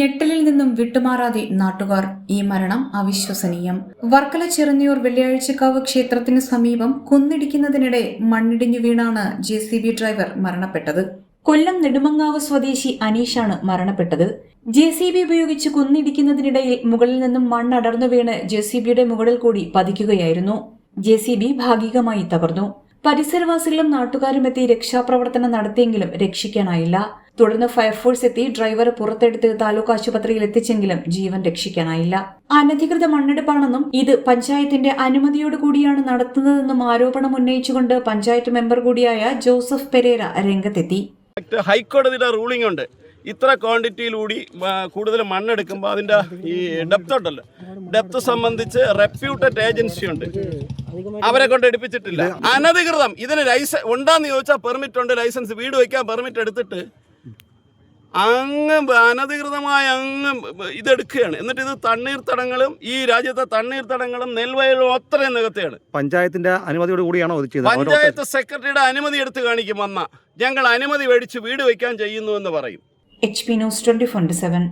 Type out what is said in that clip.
ഞെട്ടലിൽ നിന്നും വിട്ടുമാറാതെ നാട്ടുകാർ ഈ മരണം അവിശ്വസനീയം. വർക്കല ചെറുന്നിയൂർ വെള്ളിയാഴ്ചക്കാവ് ക്ഷേത്രത്തിന് സമീപം കുന്നിടിക്കുന്നതിനിടെ മണ്ണിടിഞ്ഞു വീണാണ് ജെ ഡ്രൈവർ മരണപ്പെട്ടത്. കൊല്ലം നെടുമങ്ങാവ് സ്വദേശി അനീഷാണ് മരണപ്പെട്ടത്. ജെ സി ബി ഉപയോഗിച്ച് കുന്നിടിക്കുന്നതിനിടയിൽ മുകളിൽ നിന്നും മണ്ണടർന്നു വീണ് ജെ സി ബിയുടെ മുകളിൽ കൂടി പതിക്കുകയായിരുന്നു. ജെ സി ബി ഭാഗികമായി തകർന്നു. പരിസരവാസികളും നാട്ടുകാരും എത്തി രക്ഷാപ്രവർത്തനം നടത്തിയെങ്കിലും രക്ഷിക്കാനായില്ല. തുടർന്ന് ഫയർഫോഴ്സ് എത്തി ഡ്രൈവറെ പുറത്തെടുത്ത് താലൂക്ക് ആശുപത്രിയിൽ എത്തിച്ചെങ്കിലും ജീവൻ രക്ഷിക്കാനായില്ല. അനധികൃത മണ്ണെടുപ്പാണെന്നും ഇത് പഞ്ചായത്തിന്റെ അനുമതിയോടുകൂടിയാണ് നടത്തുന്നതെന്നും ആരോപണം ഉന്നയിച്ചുകൊണ്ട് പഞ്ചായത്ത് മെമ്പർ കൂടിയായ ജോസഫ് പെരേര രംഗത്തെത്തി. ഹൈക്കോടതിയുടെ റൂളിംഗ് ഉണ്ട്. ഇത്ര ക്വാണ്ടിറ്റിയിലൂടി കൂടുതൽ മണ്ണെടുക്കുമ്പോൾ അതിന്റെ ഈ ഡെപ്ത് ഉണ്ടല്ലോ. ഡെപ്ത് സംബന്ധിച്ച് റെപ്യൂട്ടഡ് ഏജൻസി ഉണ്ട്. അവരെ കൊണ്ട് എടുപ്പിച്ചിട്ടില്ല. അനധികൃതം ഇതിന് ലൈസൻസ് ഉണ്ടാന്ന് ചോദിച്ചാൽ പെർമിറ്റ് ഉണ്ട് ലൈസൻസ് വീട് വയ്ക്കാൻ പെർമിറ്റ് എടുത്തിട്ട് അങ്ങ് അനധികൃതമായ അങ്ങ് ഇതെടുക്കുകയാണ്. എന്നിട്ട് ഇത് തണ്ണീർത്തടങ്ങളും ഈ രാജ്യത്തെ തണ്ണീർത്തടങ്ങളും നെൽവയലും അത്രയും നികത്തുകയാണ്. പഞ്ചായത്തിന്റെ അനുമതിയോട് കൂടിയാണോ ഇത് ചെയ്തത്? പഞ്ചായത്ത് സെക്രട്ടറിയുടെ അനുമതി എടുത്ത് കാണിക്കും വന്ന. ഞങ്ങൾ അനുമതി മേടിച്ച് വീട് വയ്ക്കാൻ ചെയ്യുന്നു എന്ന് പറയും. H P news twenty four seven